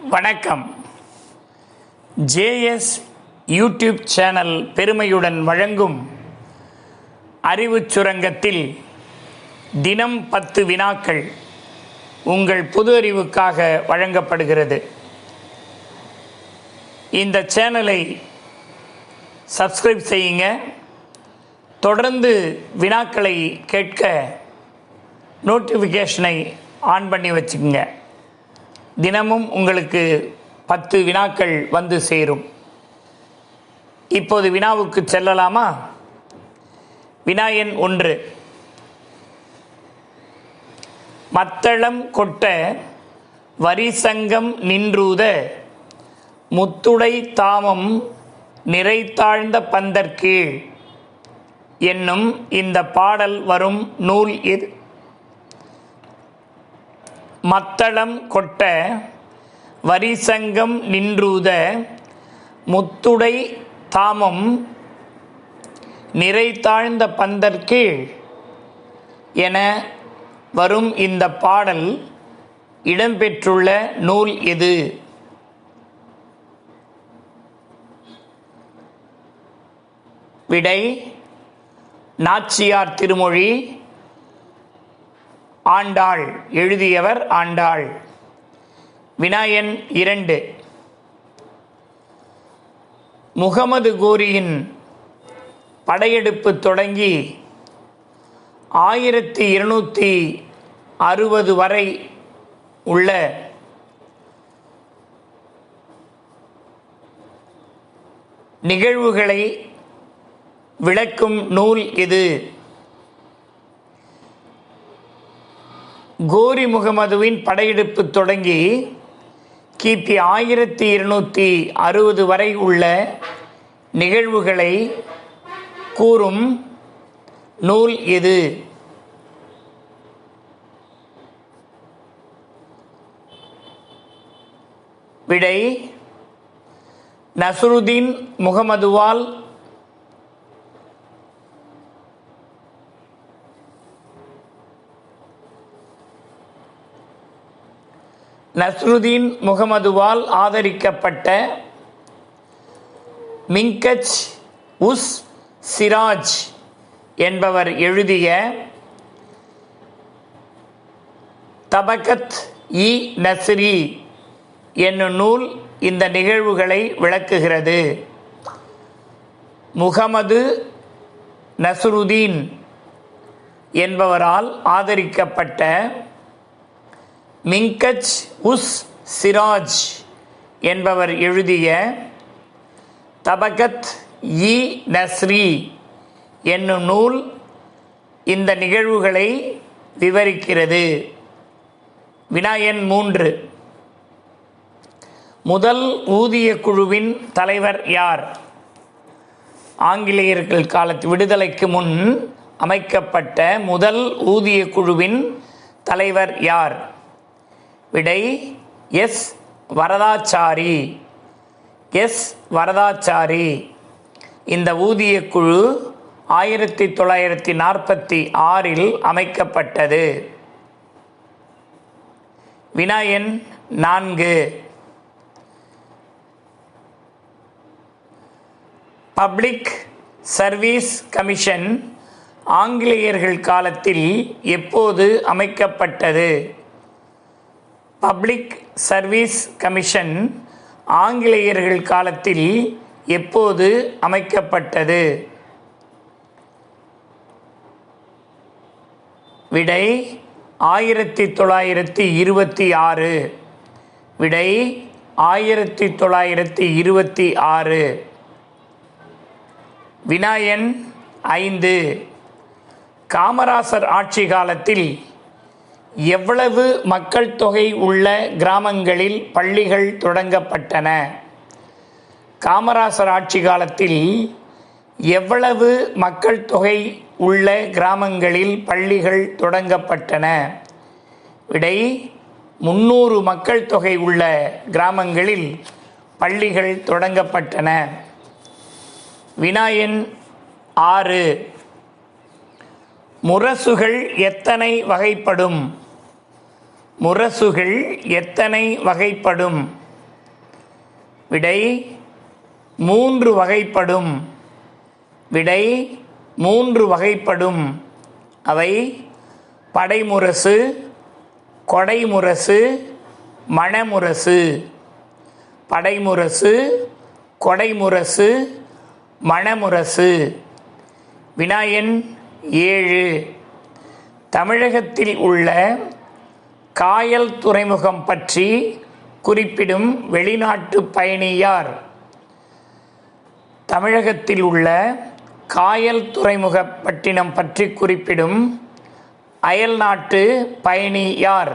வணக்கம். JS YouTube channel பெருமையுடன் வழங்கும் அறிவுச் சுரங்கத்தில் தினம் பத்து வினாக்கள் உங்கள் பொது அறிவுக்காக வழங்கப்படுகிறது. இந்த சேனலை சப்ஸ்கிரைப் செய்யுங்க. தொடர்ந்து வினாக்களை கேட்க நோட்டிஃபிகேஷனை ஆன் பண்ணி வச்சுக்கோங்க. தினமும் உங்களுக்கு பத்து வினாக்கள் வந்து சேரும். இப்போது வினாவுக்கு செல்லலாமா? வினா ஒன்று. மத்தளம் கொட்ட வரிசங்கம் நின்றூத முத்துடை தாமம் நிறைத்தாழ்ந்த பந்தற்கீழ் என்னும் இந்த பாடல் வரும் நூல் எது? மத்தளம் கொட்ட வரிசங்கம் நின்றூத முத்துடை தாமம் நிறை தாழ்ந்த பந்தற்கீழ் என வரும் இந்த பாடல் இடம்பெற்றுள்ள நூல் எது? விடை நாச்சியார் திருமொழி ஆண்டாள் எழுதியவர் ஆண்டாள். வினாயன் இரண்டு. முகமது கோரியின் படையெடுப்பு தொடங்கி ஆயிரத்தி இருநூற்றி அறுபது வரை உள்ள நிகழ்வுகளை விளக்கும் நூல் இது. கோரி முகமதுவின் படையெடுப்பு தொடங்கி கிபி ஆயிரத்தி இருநூற்றி அறுபது வரை உள்ள நிகழ்வுகளை கூறும் நூல் இது. விடை நசுருதீன் முகமதுவால் நஸ்ருதீன் முகமதுவால் ஆதரிக்கப்பட்ட மிங்கச் உஸ் சிராஜ் என்பவர் எழுதிய தபகத் இ நஸ்ரி என்னும் நூல் இந்த நிகழ்வுகளை விளக்குகிறது. முகமது நஸ்ருதீன் என்பவரால் ஆதரிக்கப்பட்ட மிங்கச் உஸ் சிராஜ் என்பவர் எழுதிய தபகத் இ நஸ்ரி என்னும் நூல் இந்த நிகழ்வுகளை விவரிக்கிறது. வினாயன் மூன்று. முதல் ஊதிய குழுவின் தலைவர் யார்? ஆங்கிலேயர்கள் காலத்து விடுதலைக்கு முன் அமைக்கப்பட்ட முதல் ஊதிய குழுவின் தலைவர் யார்? விடை எஸ் வரதாச்சாரி. எஸ் வரதாச்சாரி. இந்த ஊதிய குழு ஆயிரத்தி தொள்ளாயிரத்தி நாற்பத்தி ஆறில் அமைக்கப்பட்டது. வினாயன் நான்கு. பப்ளிக் சர்வீஸ் கமிஷன் ஆங்கிலேயர்கள் காலத்தில் எப்போது அமைக்கப்பட்டது? பப்ளிக் சர்வீஸ் கமிஷன் ஆங்கிலேயர்கள் காலத்தில் எப்போது அமைக்கப்பட்டது? விடை ஆயிரத்தி தொள்ளாயிரத்தி இருபத்தி ஆறு. விடை ஆயிரத்தி தொள்ளாயிரத்தி இருபத்தி ஆறு. வினாயன் ஐந்து. காமராசர் ஆட்சி காலத்தில் எவ்வளவு மக்கள் தொகை உள்ள கிராமங்களில் பள்ளிகள் தொடங்கப்பட்டன? காமராசர் ஆட்சி காலத்தில் எவ்வளவு மக்கள் தொகை உள்ள கிராமங்களில் பள்ளிகள் தொடங்கப்பட்டன? விடை முன்னூறு மக்கள் தொகை உள்ள கிராமங்களில் பள்ளிகள் தொடங்கப்பட்டன. வினாயன் ஆறு. முரசுகள் எத்தனை வகைப்படும்? முரசுகள் எத்தனை வகைப்படும்? விடை மூன்று வகைப்படும். விடை மூன்று வகைப்படும். அவை படைமுரசு கொடைமுரசு மணமுரசு. படைமுரசு கொடைமுரசு மணமுரசு. வினாயன் ஏழு. தமிழகத்தில் உள்ள காயல் துறைமுகம் பற்றி குறிப்பிடும் வெளிநாட்டு பயணியார். தமிழகத்தில் உள்ள காயல் துறைமுக பட்டினம் பற்றி குறிப்பிடும் அயல் நாட்டு பயணி யார்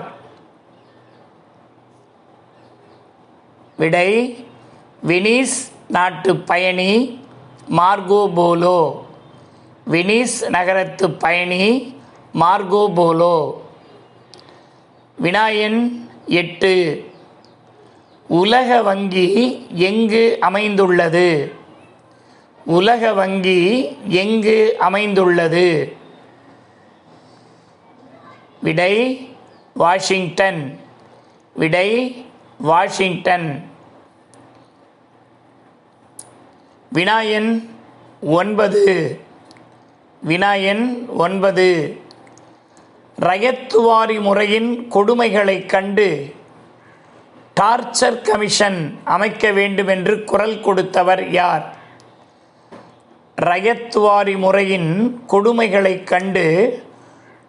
விடை வினிஸ் நாட்டு பயணி மார்கோ போலோ. வெனிஸ் நகரத்து பயணி மார்கோ போலோ. வினாயன் எட்டு. உலக வங்கி எங்கு அமைந்துள்ளது? உலக வங்கி எங்கு அமைந்துள்ளது? விடை வாஷிங்டன். விடை வாஷிங்டன். வினாயன் ஒன்பது. வினாயன் ஒன்பது. ரயத்துவாரி முறையின் கொடுமைகளைக் கண்டு டார்ச்சர் கமிஷன் அமைக்க வேண்டும் என்று குரல் கொடுத்தவர் யார்? ரயத்துவாரி முறையின் கொடுமைகளைக் கண்டு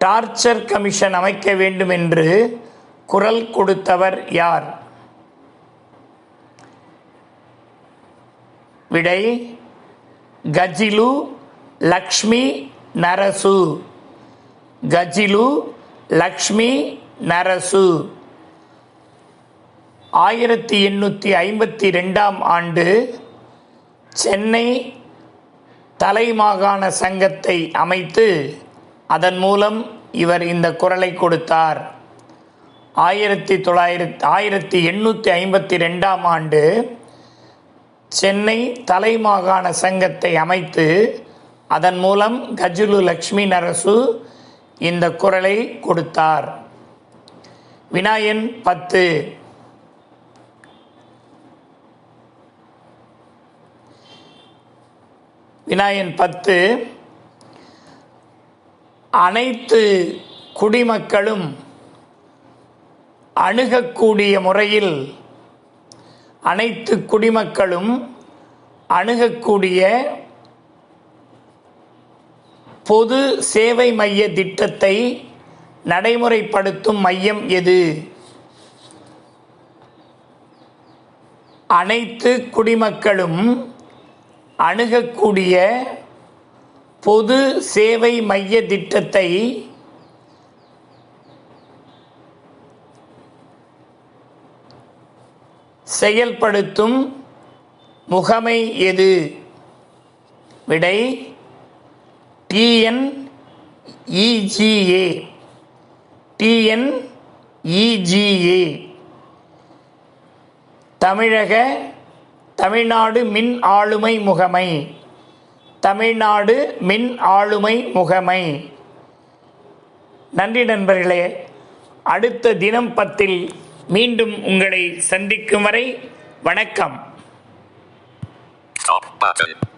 டார்ச்சர் கமிஷன் அமைக்க வேண்டும் என்று குரல் கொடுத்தவர் யார்? விடை கஜிலு லக்ஷ்மி நரசு. கஜிலு லக்ஷ்மி நரசு. ஆயிரத்தி எண்ணூற்றி ஐம்பத்தி ரெண்டாம் ஆண்டு சென்னை தலைமாகாண சங்கத்தை அமைத்து அதன் மூலம் இவர் இந்த குரலை கொடுத்தார். ஆயிரத்தி தொள்ளாயிரத்தி ஆயிரத்தி எண்ணூற்றி ஐம்பத்தி ரெண்டாம் ஆண்டு சென்னை தலைமாகாண சங்கத்தை அமைத்து அதன் மூலம் கஜுலு லக்ஷ்மி நரசு இந்த குரலை கொடுத்தார். வினாயன் பத்து. வினாயன் பத்து. அனைத்து குடிமக்களும் அணுகக்கூடிய முறையில் அனைத்து குடிமக்களும் அணுகக்கூடிய பொது சேவை மைய திட்டத்தை நடைமுறைப்படுத்தும் மையம் எது? அனைத்து குடிமக்களும் அணுகக்கூடிய பொது சேவை மைய திட்டத்தை செயல்படுத்தும் முகமை எது? விடை டிஎன்இஜிஏ டிஎன்இஜிஏ தமிழக தமிழ்நாடு மின் ஆளுமை முகமை. தமிழ்நாடு மின் ஆளுமை முகமை. நன்றி நண்பர்களே. அடுத்த தினம் பத்தில் மீண்டும் உங்களை சந்திக்கும் வரை வணக்கம். Stop button.